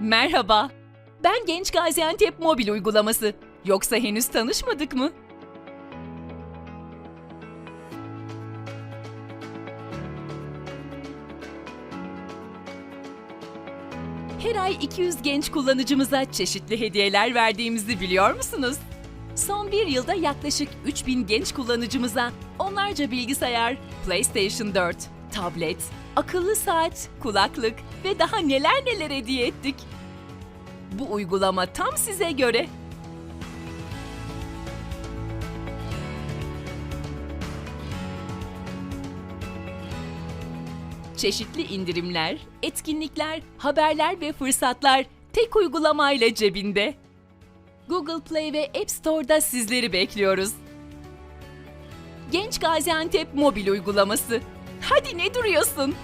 Merhaba. Ben Genç Gaziantep mobil uygulaması. Yoksa henüz tanışmadık mı? Her ay 200 genç kullanıcımıza çeşitli hediyeler verdiğimizi biliyor musunuz? Son bir yılda yaklaşık 3000 genç kullanıcımıza onlarca bilgisayar, PlayStation 4, tablet, akıllı saat, kulaklık ve daha neler neler hediye ettik. Bu uygulama tam size göre. Çeşitli indirimler, etkinlikler, haberler ve fırsatlar tek uygulamayla cebinde. Google Play ve App Store'da sizleri bekliyoruz. Genç Gaziantep mobil uygulaması. Hadi ne duruyorsun?